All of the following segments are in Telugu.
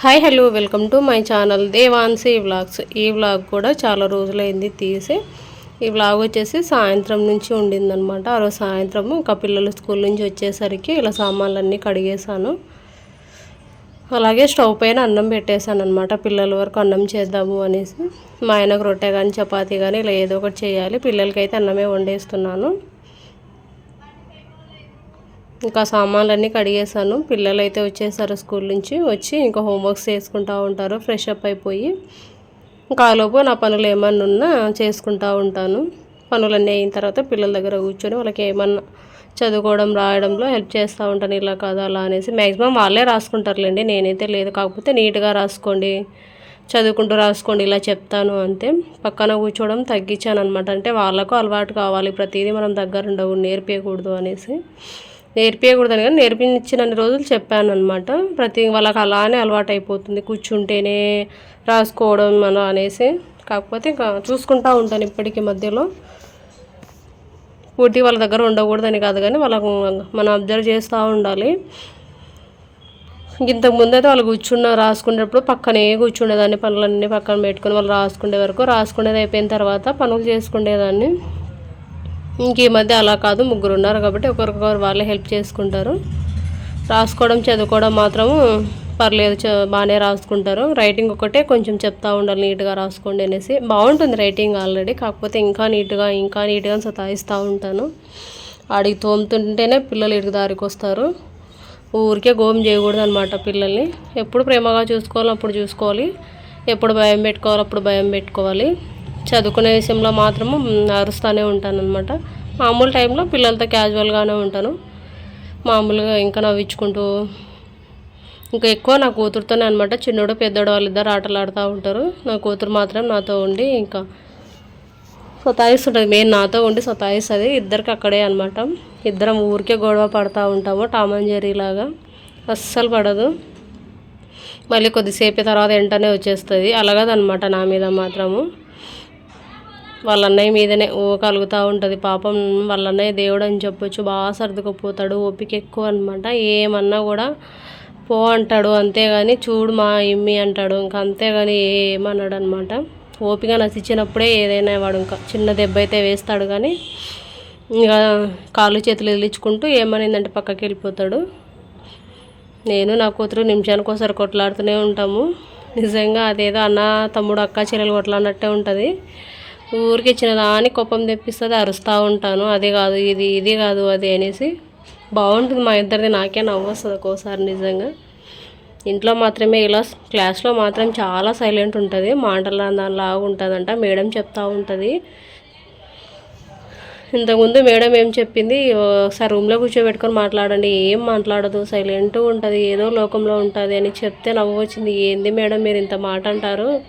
Hi hello welcome to my channel Devansi vlogs ఈ వ్లాగ్ కూడా చాలా రోజులైంది తీసి. ఈ వ్లాగ్ వచ్చేసి సాయంత్రం నుంచి ఉండిందనమాట ఆ రోజు సాయంత్రం ఇంకా పిల్లలు స్కూల్ నుంచి వచ్చేసరికి ఇలా సామాన్లన్నీ కడిగేశాను. అలాగే స్టవ్ పైన అన్నం పెట్టేశాను అనమాట పిల్లల వరకు అన్నం చేద్దాము అనేసి. మా ఆయనకు రొట్టె కానీ చపాతీ కానీ ఇలా ఏదో ఒకటి చేయాలి. పిల్లలకైతే అన్నమే వండేస్తున్నాను. ఇంకా సామాన్లన్నీ కడిగేశాను. పిల్లలు అయితే వచ్చేసారు స్కూల్ నుంచి. వచ్చి ఇంకా హోంవర్క్స్ చేసుకుంటూ ఉంటారు. ఫ్రెష్ అప్ అయిపోయి ఇంకా ఆలోపు నా పనులు ఏమన్నా ఉన్నా చేసుకుంటూ ఉంటాను. పనులన్నీ అయిన తర్వాత పిల్లల దగ్గర కూర్చొని వాళ్ళకి ఏమన్నా చదువుకోవడం రాయడంలో హెల్ప్ చేస్తూ ఉంటాను. ఇలా కాదు అలా అనేసి. మ్యాక్సిమం వాళ్ళే రాసుకుంటారులేండి. నేనైతే లేదు. కాకపోతే నీట్గా రాసుకోండి చదువుకుంటూ రాసుకోండి ఇలా చెప్తాను అంతే. పక్కన కూర్చోవడం తగ్గించాను అనమాట అంటే వాళ్ళకు అలవాటు కావాలి. ప్రతిదీ మనం దగ్గర ఉండవు నేర్పించకూడదు అనేసి. నేర్పించకూడదని కానీ నేర్పించినన్ని రోజులు చెప్పాను అనమాట ప్రతి వాళ్ళకి అలానే అలవాటు అయిపోతుంది కూర్చుంటేనే రాసుకోవడం మనం అనేసి. కాకపోతే ఇంకా చూసుకుంటూ ఉంటాను ఇప్పటికీ మధ్యలో. పూర్తి వాళ్ళ దగ్గర ఉండకూడదని కాదు కానీ వాళ్ళకు మనం అబ్జర్వ్ చేస్తూ ఉండాలి. ఇంతకు అయితే వాళ్ళు కూర్చున్న రాసుకునేటప్పుడు పక్కనే కూర్చుండేదాన్ని పనులన్నీ పక్కన పెట్టుకుని వాళ్ళు రాసుకునే వరకు రాసుకునేది అయిపోయిన తర్వాత పనులు చేసుకునేదాన్ని. ఇంక ఈ మధ్య అలా కాదు ముగ్గురు ఉన్నారు కాబట్టి ఒకరికొకరు వాళ్ళే హెల్ప్ చేసుకుంటారు. రాసుకోవడం చదువుకోవడం మాత్రము పర్లేదు బాగానే రాసుకుంటారు. రైటింగ్ ఒకటే కొంచెం చెప్తా ఉండాలి నీట్గా రాసుకోండి అనేసి. బాగుంటుంది రైటింగ్ ఆల్రెడీ కాకపోతే ఇంకా నీట్గా ఇంకా నీట్గా సతాయిస్తూ ఉంటాను. ఆడికి తోముతుంటేనే పిల్లలు ఇటు దారికి వస్తారు. ఊరికే గోమ్ చేయకూడదు అనమాట పిల్లల్ని. ఎప్పుడు ప్రేమగా చూసుకోవాలి అప్పుడు చూసుకోవాలి. ఎప్పుడు భయం పెట్టుకోవాలి అప్పుడు భయం పెట్టుకోవాలి. చదువుకునే విషయంలో మాత్రము అరుస్తూనే ఉంటాను అనమాట మామూలు టైంలో పిల్లలతో క్యాజువల్గానే ఉంటాను. మామూలుగా ఇంకా నవ్వించుకుంటూ ఇంకా ఎక్కువ నా కూతురుతోనే అనమాట చిన్నోడు పెద్దోడు వాళ్ళిద్దరు ఆటలు ఆడుతూ ఉంటారు. నా కూతురు మాత్రం నాతో ఉండి ఇంకా సతాయిస్తుంటుంది. మెయిన్ నాతో ఉండి సతాయిస్తుంది. ఇద్దరికి అక్కడే అనమాట ఇద్దరం ఊరికే గొడవ పడుతూ ఉంటాము. టామన్ లాగా. అస్సలు పడదు. మళ్ళీ కొద్దిసేపు తర్వాత వెంటనే వచ్చేస్తుంది. అలాగదనమాట నా మీద మాత్రము. వాళ్ళ అన్నయ్య మీదనే ఓ కలుగుతూ ఉంటుంది. పాపం వాళ్ళ అన్నయ్య దేవుడు అని చెప్పొచ్చు. బాగా సర్దుకుపోతాడు. ఓపిక ఎక్కువ అనమాట ఏమన్నా కూడా పో అంటాడు. అంతేగాని చూడు మా ఇమ్మి అంటాడు. ఇంకా అంతేగాని ఏమన్నాడు అనమాట ఓపిక నశించినప్పుడే ఏదైనా వాడు ఇంకా చిన్న దెబ్బ అయితే వేస్తాడు కానీ ఇంకా కాళ్ళు చేతులు వదిలించుకుంటూ ఏమనిందంటే పక్కకి వెళ్ళిపోతాడు. నేను నా కూతురు నిమిషానికి ఒకసారి కొట్లాడుతూనే ఉంటాము. నిజంగా అదేదో అన్న తమ్ముడు అక్క చెల్లెలు కొట్లాడినట్టే ఉంటుంది. ఊరికి చిన్నదాని కోపం తెప్పిస్తుంది అరుస్తూ ఉంటాను. అది కాదు ఇది ఇది కాదు అది అనేసి బాగుంటుంది మా ఇద్దరిది. నాకే నవ్వు వస్తుంది ఒక్కోసారి నిజంగా. ఇంట్లో మాత్రమే ఇలా క్లాస్లో మాత్రం చాలా సైలెంట్ ఉంటుంది. మాటల దానిలాగా ఉంటుందంట. మేడం చెప్తూ ఉంటుంది. ఇంతకుముందు మేడం ఏం చెప్పింది? ఒకసారి రూమ్లో కూర్చోబెట్టుకొని మాట్లాడండి. ఏం మాట్లాడదు? సైలెంట్గా ఉంటుంది. ఏదో లోకంలో ఉంటుంది అని చెప్తే నవ్వు వచ్చింది ఏంది మేడం మీరు ఇంత మాట అంటారు?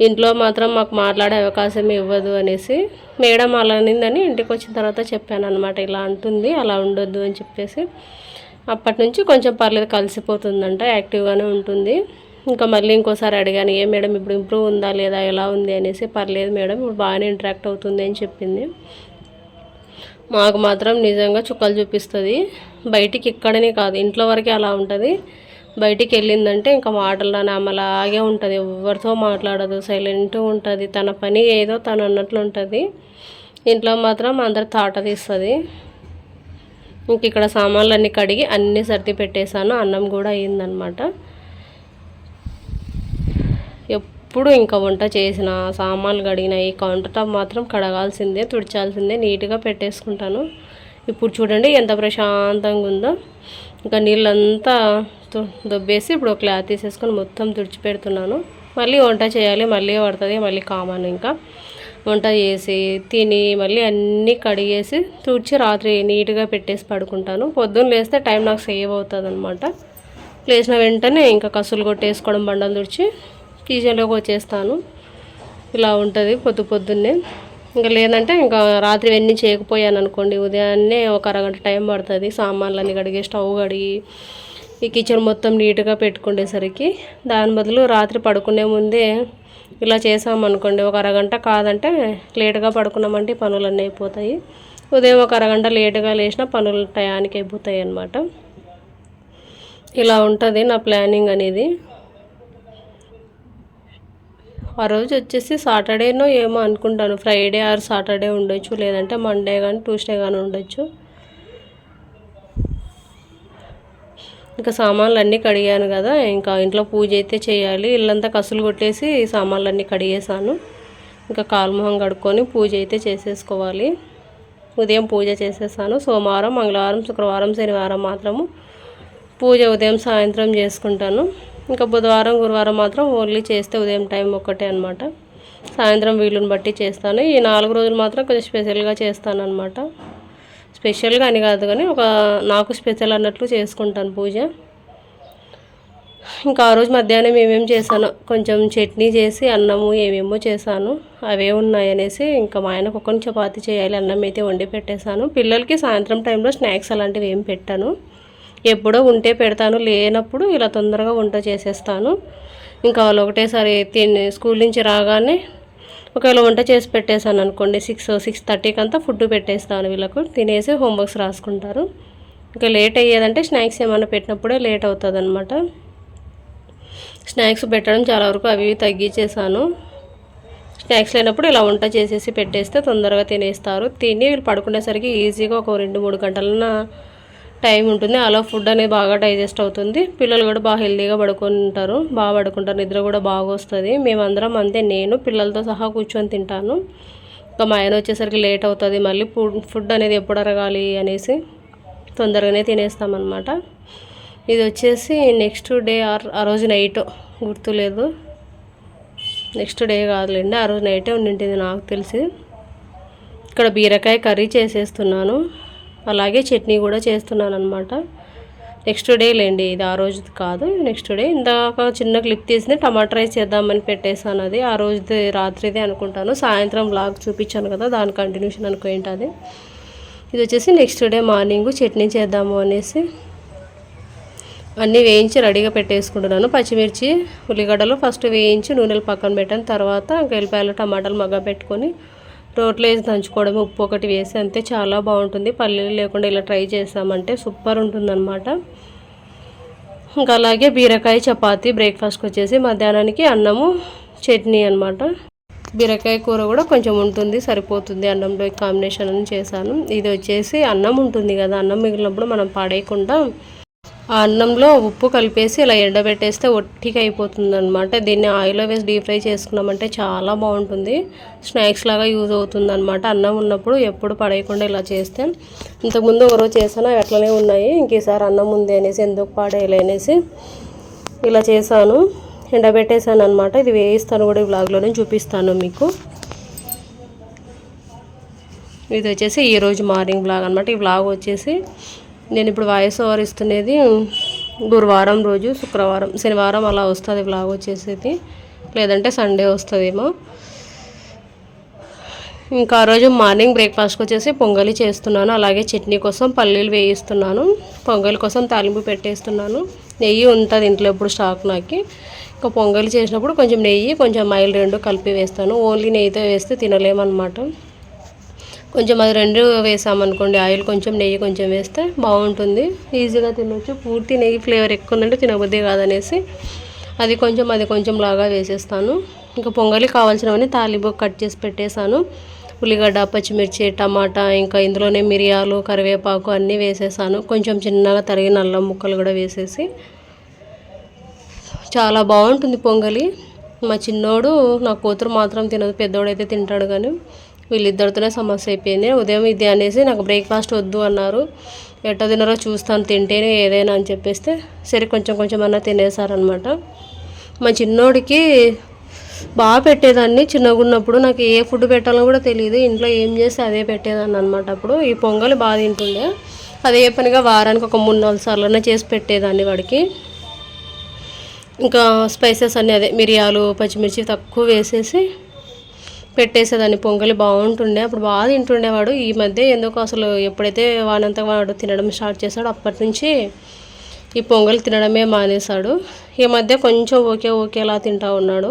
ఇంట్లో మాత్రం మాకు మాట్లాడే అవకాశం ఇవ్వదు అనేసి మేడం అలా అనిందని ఇంటికి వచ్చిన తర్వాత చెప్పాను అనమాట ఇలా అంటుంది అలా ఉండొద్దు అని చెప్పేసి. అప్పటి నుంచి కొంచెం పర్లేదు కలిసిపోతుందంట యాక్టివ్గానే ఉంటుంది. ఇంకా మళ్ళీ ఇంకోసారి అడిగాను ఏ మేడం ఇప్పుడు ఇంప్రూవ్ ఉందా లేదా ఎలా ఉంది? అనేసి. పర్లేదు మేడం ఇప్పుడు బాగానే ఇంటరాక్ట్ అవుతుంది అని చెప్పింది. మాకు మాత్రం నిజంగా చుక్కలు చూపిస్తుంది. బయటికి ఇక్కడనే కాదు ఇంట్లో వరకే అలా ఉంటుంది. బయటికి వెళ్ళిందంటే ఇంకా మాటలు ఆమె అలాగే ఉంటుంది. ఎవరితో మాట్లాడదు. సైలెంట్ ఉంటుంది. తన పని ఏదో తను అన్నట్లు ఉంటుంది. ఇంట్లో మాత్రం అందరు తాట తీస్తుంది. ఇంక ఇక్కడ సామాన్లు అన్నీ కడిగి అన్నీ సర్ది పెట్టేశాను. అన్నం కూడా అయ్యిందనమాట ఎప్పుడు ఇంకా వంట చేసిన సామాన్లు కడిగిన ఈ కౌంటర్ టాప్ మాత్రం కడగాల్సిందే తుడిచాల్సిందే నీట్గా పెట్టేసుకుంటాను. ఇప్పుడు చూడండి ఎంత ప్రశాంతంగా ఉందో. ఇంకా నీళ్ళంతా దొబ్బేసి ఇప్పుడు క్లాత్ తీసేసుకొని మొత్తం తుడిచిపెడుతున్నాను. మళ్ళీ వంట చేయాలి మళ్ళీ పడుతుంది మళ్ళీ కామన్ ఇంకా. వంట చేసి తిని మళ్ళీ అన్నీ కడిగేసి తుడిచి రాత్రి నీట్గా పెట్టేసి పడుకుంటాను. పొద్దున్న లేస్తే టైం నాకు సేవ్ అవుతుంది అనమాట లేచిన వెంటనే ఇంకా కసులు కొట్టేసుకోవడం బండలు తుడిచి కిచెన్లోకి వచ్చేస్తాను. ఇలా ఉంటుంది పొద్దు పొద్దున్నే. ఇంకా లేదంటే ఇంకా రాత్రి ఇవన్నీ చేయకపోయాను అనుకోండి ఉదయాన్నే ఒక అరగంట టైం పడుతుంది. సామాన్లన్నీ కడిగి స్టవ్ కడిగి ఈ కిచెన్ మొత్తం నీట్గా పెట్టుకునేసరికి దాని బదులు రాత్రి పడుకునే ముందే ఇలా చేసామనుకోండి. ఒక అరగంట కాదంటే లేటుగా పడుకున్నామంటే పనులన్నీ అయిపోతాయి. ఉదయం ఒక అరగంట లేటుగా లేచిన పనులు టయానికి అయిపోతాయి అన్నమాట. ఇలా ఉంటుంది నా ప్లానింగ్ అనేది. ఆ రోజు వచ్చేసి సాటర్డేనో ఏమో అనుకుంటాను. ఫ్రైడే ఆర్ సాటర్డే ఉండొచ్చు లేదంటే మండే కానీ ట్యూస్డే కానీ ఉండొచ్చు. ఇంకా సామాన్లు అన్నీ కడిగాను కదా ఇంకా ఇంట్లో పూజ అయితే చేయాలి. ఇల్లంతా కసులు కొట్టేసి సామాన్లు అన్నీ కడిగేసాను ఇంకా కాలుమొహం కడుక్కొని పూజ అయితే చేసేసుకోవాలి. ఉదయం పూజ చేసేసాను. సోమవారం మంగళవారం శుక్రవారం శనివారం మాత్రము పూజ ఉదయం సాయంత్రం చేసుకుంటాను. ఇంకా బుధవారం గురువారం మాత్రం ఓన్లీ చేస్తే ఉదయం టైం ఒక్కటే అనమాట సాయంత్రం వీలుని బట్టి చేస్తాను. ఈ నాలుగు రోజులు మాత్రం కొంచెం స్పెషల్గా చేస్తాను అనమాట స్పెషల్గా అని కాదు కానీ ఒక నాకు స్పెషల్ అన్నట్లు చేసుకుంటాను పూజ. ఇంకా ఆ రోజు మధ్యాహ్నం ఏమేమి చేశాను కొంచెం చట్నీ చేసి అన్నము ఏమేమో చేశాను. అవే ఉన్నాయనేసి ఇంకా మా ఆయనకు ఒక్కని చపాతి చేయాలి అన్నం అయితే వండి పెట్టేశాను. పిల్లలకి సాయంత్రం టైంలో స్నాక్స్ అలాంటివి ఏం పెట్టాను. ఎప్పుడో ఉంటే పెడతాను. లేనప్పుడు ఇలా తొందరగా వంట చేసేస్తాను. ఇంకా వాళ్ళు ఒకటేసారి తిని స్కూల్ నుంచి రాగానే ఒకవేళ వంట చేసి పెట్టేశాను అనుకోండి సిక్స్ సిక్స్ థర్టీకి అంతా ఫుడ్ పెట్టేస్తాను వీళ్ళకు. తినేసి హోంవర్క్స్ రాసుకుంటారు. ఇంకా లేట్ అయ్యేదంటే స్నాక్స్ ఏమైనా పెట్టినప్పుడే లేట్ అవుతుంది అనమాట స్నాక్స్ పెట్టడం చాలా వరకు అవి తగ్గించేసాను స్నాక్స్ లేనప్పుడు ఇలా వంట చేసేసి పెట్టేస్తే తొందరగా తినేస్తారు. తిని వీళ్ళు పడుకునేసరికి ఈజీగా ఒక రెండు మూడు గంటలన టైం ఉంటుంది. అలా ఫుడ్ అనేది బాగా డైజెస్ట్ అవుతుంది. పిల్లలు కూడా బాగా హెల్తీగా పడుకొని ఉంటారు బాగా పడుకుంటారు. నిద్ర కూడా బాగా వస్తుంది. మేమందరం అంతే. నేను పిల్లలతో సహా కూర్చొని తింటాను. ఇంకా మా ఆయన వచ్చేసరికి లేట్ అవుతుంది. మళ్ళీ ఫుడ్ ఫుడ్ అనేది ఎప్పుడు అరగాలి అనేసి తొందరగానే తినేస్తామన్నమాట. ఇది వచ్చేసి నెక్స్ట్ డే ఆర్ ఆ రోజు నైట్. గుర్తులేదు. నెక్స్ట్ డే కాదులేండి. ఆ రోజు నైటే ఉండింటుంది నాకు తెలిసి. ఇక్కడ బీరకాయ కర్రీ చేసేస్తున్నాను. అలాగే చట్నీ కూడా చేస్తున్నాను అనమాట నెక్స్ట్ డే లేండి ఇది ఆ రోజు కాదు నెక్స్ట్ డే ఇందాక చిన్న క్లిప్ తీసి టమాటా రైస్ చేద్దామని పెట్టేశాను అది. ఆ రోజుది రాత్రిదే అనుకుంటాను. సాయంత్రం బ్లాగ్ చూపించాను కదా దాని కంటిన్యూషన్ అనుకో అది ఇది వచ్చేసి నెక్స్ట్ డే మార్నింగ్ చట్నీ చేద్దాము అనేసి అన్నీ వేయించి రెడీగా పెట్టేసుకుంటున్నాను. పచ్చిమిర్చి ఉల్లిగడ్డలు ఫస్ట్ వేయించి నూనెలు పక్కన పెట్టాను. తర్వాత వెల్లిపాయలు టమాటాలు మగ్గ పెట్టుకొని రోట్లో వేసి దంచుకోవడం ఉప్పు ఒకటి వేసి అంతే చాలా బాగుంటుంది. పల్లీలు లేకుండా ఇలా ట్రై చేసామంటే సూపర్ ఉంటుందన్నమాట. ఇంకా అలాగే బీరకాయ చపాతి బ్రేక్ఫాస్ట్కి వచ్చేసి మధ్యాహ్నానికి అన్నము చట్నీ అనమాట బీరకాయ కూర కూడా కొంచెం ఉంటుంది సరిపోతుంది అన్నంలో కాంబినేషన్ అని చేశాను. ఇది వచ్చేసి అన్నం ఉంటుంది కదా అన్నం మిగిలినప్పుడు మనం పాడేయకుండా ఆ అన్నంలో ఉప్పు కలిపేసి ఇలా ఎండబెట్టేస్తే ఒట్టిగా అయిపోతుంది అనమాట దీన్ని ఆయిల్లో వేసి డీప్ ఫ్రై చేసుకున్నామంటే చాలా బాగుంటుంది. స్నాక్స్ లాగా యూజ్ అవుతుంది అనమాట అన్నం ఉన్నప్పుడు ఎప్పుడు పడేయకుండా ఇలా చేస్తే. ఇంతకుముందు ఒకరోజు చేసాను అవి అట్లనే ఉన్నాయి. ఇంకేసారి అన్నం ఉంది అనేసి ఎందుకు పాడేయాలి అనేసి ఇలా చేశాను. ఎండబెట్టేసాను అనమాట ఇది వేయిస్తాను కూడా ఈ బ్లాగ్లోనే చూపిస్తాను మీకు. ఇది వచ్చేసి ఈరోజు మార్నింగ్ బ్లాగ్ అనమాట ఈ బ్లాగ్ వచ్చేసి నేను ఇప్పుడు వాయిస్ ఓవర్ ఇస్తున్నది గురువారం రోజు శుక్రవారం. శనివారం అలా వస్తుంది బ్లాగ్ వచ్చేసేది. లేదంటే సండే వస్తుందేమో. ఇంకా ఆ రోజు మార్నింగ్ బ్రేక్ఫాస్ట్కి వచ్చేసి పొంగలి చేస్తున్నాను. అలాగే చట్నీ కోసం పల్లీలు వేయిస్తున్నాను. పొంగలి కోసం తాలింపు పెట్టేస్తున్నాను. నెయ్యి ఉంటుంది ఇంట్లో ఎప్పుడు స్టాక్ నాకు. ఇంకా పొంగలి చేసినప్పుడు కొంచెం నెయ్యి కొంచెం మైల్ రెండు కలిపి వేస్తాను. ఓన్లీ నెయ్యితో వేస్తే తినలేమన్నమాట. కొంచెం అది రెండు వేసామనుకోండి ఆయిల్ కొంచెం నెయ్యి కొంచెం వేస్తే బాగుంటుంది. ఈజీగా తినొచ్చు. పూర్తి నెయ్యి ఫ్లేవర్ ఎక్కువ ఉందంటే తినబుద్ధి కాదనేసి అది కొంచెం అది కొంచెం లాగా వేసేస్తాను. ఇంకా పొంగలి కావాల్సినవన్నీ తాలింపు కట్ చేసి పెట్టేశాను. ఉల్లిగడ్డ పచ్చిమిర్చి టమాటా ఇంకా ఇందులోనే మిరియాలు కరివేపాకు అన్నీ వేసేసాను. కొంచెం చిన్నగా తరిగిన అల్లం ముక్కలు కూడా వేసేసి. చాలా బాగుంటుంది పొంగలి. మా చిన్నోడు నా కూతురు మాత్రం తినదు పెద్దోడైతే తింటాడు కానీ. వీళ్ళిద్దరితోనే సమస్య అయిపోయింది. ఉదయం ఇది అనేసి నాకు బ్రేక్ఫాస్ట్ వద్దు అన్నారు. ఎట్ట తినరో చూస్తాను తింటేనే ఏదైనా అని చెప్పేస్తే సరే కొంచెం కొంచెం అన్నా తినేసారనమాట మా చిన్నోడికి బాగా పెట్టేదాన్ని. చిన్నగా ఉన్నప్పుడు నాకు ఏ ఫుడ్ పెట్టాలో కూడా తెలియదు ఇంట్లో ఏం చేస్తే అదే పెట్టేదాన్ని అనమాట అప్పుడు. ఈ పొంగలి బాగా తింటుండే. అదే పనిగా వారానికి ఒక మూడు నాలుగు సార్లు చేసి పెట్టేదాన్ని వాడికి. ఇంకా స్పైసెస్ అన్నీ అదే మిరియాలు పచ్చిమిర్చి తక్కువ వేసేసి పెట్టేసేదాన్ని. పొంగలి బాగుంటుండే అప్పుడు బాగా తింటుండేవాడు. ఈ మధ్య ఎందుకు అసలు ఎప్పుడైతే వానంతా వాడు తినడం స్టార్ట్ చేశాడో అప్పటి నుంచి ఈ పొంగల్ తినడమే మానేశాడు. ఈ మధ్య కొంచెం ఓకే ఓకేలా తింటా ఉన్నాడు.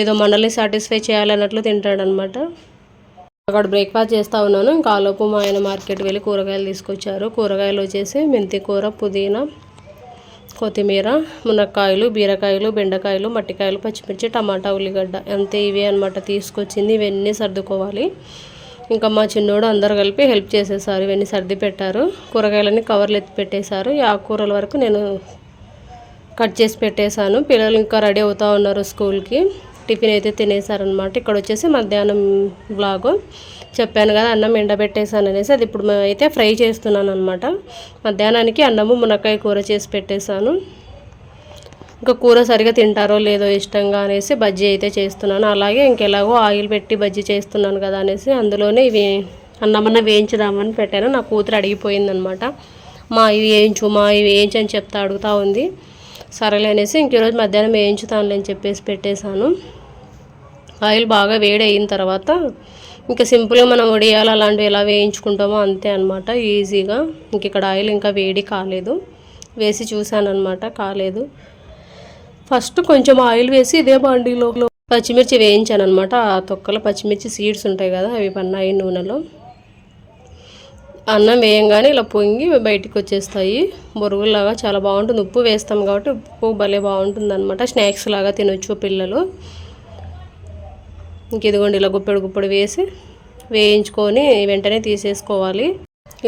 ఏదో మనల్ని సాటిస్ఫై చేయాలన్నట్లు తింటాడనమాట అక్కడ బ్రేక్ఫాస్ట్ చేస్తూ ఉన్నాను. ఇంకా ఆలోపు మా ఆయన మార్కెట్ వెళ్ళి కూరగాయలు తీసుకొచ్చారు. కూరగాయలు వచ్చేసి మెంతి కూర పుదీనా కొత్తిమీర మునక్కాయలు బీరకాయలు బెండకాయలు మట్టికాయలు పచ్చిమిర్చి టమాటా ఉల్లిగడ్డ అంతే ఇవే అనమాట తీసుకొచ్చింది. ఇవన్నీ సర్దుకోవాలి. ఇంకా మా చిన్నోడు అందరు కలిపి హెల్ప్ చేసేసారు. ఇవన్నీ సర్ది పెట్టారు. కూరగాయలన్నీ కవర్లు ఎత్తి పెట్టేశారు. ఈ ఆకుకూరల వరకు నేను కట్ చేసి పెట్టేశాను. పిల్లలు ఇంకా రెడీ అవుతూ ఉన్నారు స్కూల్కి. టిఫిన్ అయితే తినేసారనమాట ఇక్కడ వచ్చేసి మధ్యాహ్నం బ్లాగు చెప్పాను కదా అన్నం ఎండబెట్టేసాను అనేసి అది ఇప్పుడు అయితే ఫ్రై చేస్తున్నాను అనమాట మధ్యాహ్నానికి అన్నము మునక్కాయ కూర చేసి పెట్టేశాను. ఇంకా కూర సరిగా తింటారో లేదో ఇష్టంగా అనేసి బజ్జీ అయితే చేస్తున్నాను. అలాగే ఇంకెలాగో ఆయిల్ పెట్టి బజ్జీ చేస్తున్నాను కదా అనేసి అందులోనే ఇవి అన్నమన్న వేయించుదామని పెట్టాను. నా కూతురు అడిగిపోయిందనమాట మా ఇవి వేయించు మా ఇవి వేయించు అని చెప్తా అడుగుతూ ఉంది. సరేలే అనేసి ఇంక ఈరోజు మధ్యాహ్నం వేయించుతానులే అని చెప్పేసి పెట్టేశాను. ఆయిల్ బాగా వేడి అయిన తర్వాత ఇంకా సింపుల్గా మనం వడియాలు అలాంటివి ఎలా వేయించుకుంటామో అంతే అనమాట ఈజీగా. ఇంక ఇక్కడ ఆయిల్ ఇంకా వేడి కాలేదు. వేసి చూశాను అనమాట కాలేదు. ఫస్ట్ కొంచెం ఆయిల్ వేసి ఇదే బాండీలో పచ్చిమిర్చి వేయించాను అనమాట ఆ తొక్కలో పచ్చిమిర్చి సీడ్స్ ఉంటాయి కదా అవి పన్నాయి నూనెలో. అన్నం వేయంగానే ఇలా పొంగి బయటికి వచ్చేస్తాయి బొరుగులాగా చాలా బాగుంటుంది. ఉప్పు వేస్తాం కాబట్టి ఉప్పు భలే బాగుంటుంది అనమాట స్నాక్స్ లాగా తినొచ్చు పిల్లలు. ఇంక ఇదిగోండి ఇలా గుప్పెడు గుప్పెడు వేసి వేయించుకొని వెంటనే తీసేసుకోవాలి.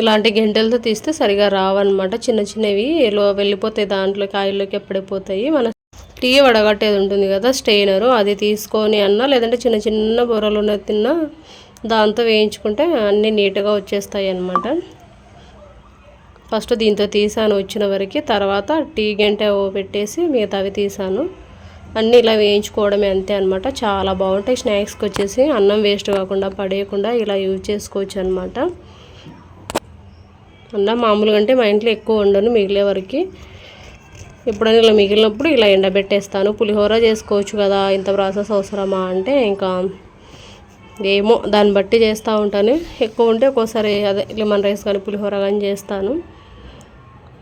ఇలాంటి గెంటెలతో తీస్తే సరిగా రావన్నమాట. చిన్న చిన్నవి వెళ్ళిపోతాయి దాంట్లోకి ఆయిల్లోకి ఎప్పుడైపోతాయి మన టీ వడగట్టేది ఉంటుంది కదా స్టెయినరు అది తీసుకొని అన్నా లేదంటే చిన్న చిన్న బొరలు ఉన్న తిన్నా దాంతో వేయించుకుంటే అన్నీ నీట్గా వచ్చేస్తాయి అన్నమాట ఫస్ట్ దీంతో తీసాను వచ్చిన వరకు. తర్వాత టీ గంట పెట్టేసి మిగతావి తీసాను. అన్నీ ఇలా వేయించుకోవడమే అంతే అనమాట చాలా బాగుంటాయి. స్నాక్స్కి వచ్చేసి అన్నం వేస్ట్ కాకుండా పడేయకుండా ఇలా యూజ్ చేసుకోవచ్చు అనమాట అన్నం మామూలుగా అంటే మా ఇంట్లో ఎక్కువ వండను మిగిలే వరకు. ఎప్పుడైనా ఇలా మిగిలినప్పుడు ఇలా ఎండబెట్టేస్తాను. పులిహోర చేసుకోవచ్చు కదా ఇంత ప్రాసెస్ అవసరమా అంటే ఇంకా ఏమో దాన్ని బట్టి చేస్తూ ఉంటాను. ఎక్కువ ఉంటే ఒక్కోసారి అదే లెమన్ రైస్ కానీ పులిహోర కానీ చేస్తాను.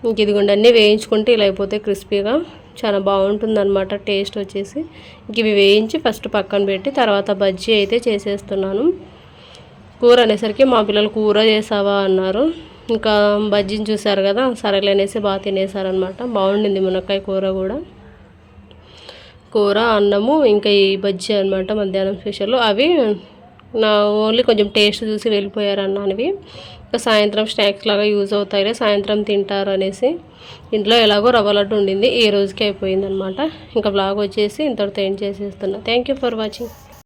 ఇంక ఇదిగోండి అన్నీ వేయించుకుంటే ఇలా అయిపోతే క్రిస్పీగా. చాలా బాగుంటుంది అనమాట టేస్ట్ వచ్చేసి. ఇంక ఇవి వేయించి ఫస్ట్ పక్కన పెట్టి తర్వాత బజ్జీ అయితే చేసేస్తున్నాను. కూర అనేసరికి మా పిల్లలు కూర చేసావా అన్నారు. ఇంకా బజ్జీని చూసారు కదా సరేలే అనేసి బాగా తినేసారనమాట బాగుండింది మునక్కాయ కూర కూడా. కూర అన్నము ఇంకా ఈ బజ్జీ అనమాట మధ్యాహ్నం స్పెషల్. అవి నా ఓన్లీ కొంచెం టేస్ట్ చూసి వెళ్ళిపోయారు అన్నవి సాయంత్రం స్నాక్స్ లాగా యూజ్ అవుతాయిలే సాయంత్రం తింటారు అనేసి. ఇంట్లో ఎలాగో రవ్వ లడ్డు ఉండింది ఈ రోజుకి అయిపోయింది అనమాట ఇంకా బ్లాగ్ వచ్చేసి ఇంతటితో ఏం చేసేస్తున్నా. Thank you for watching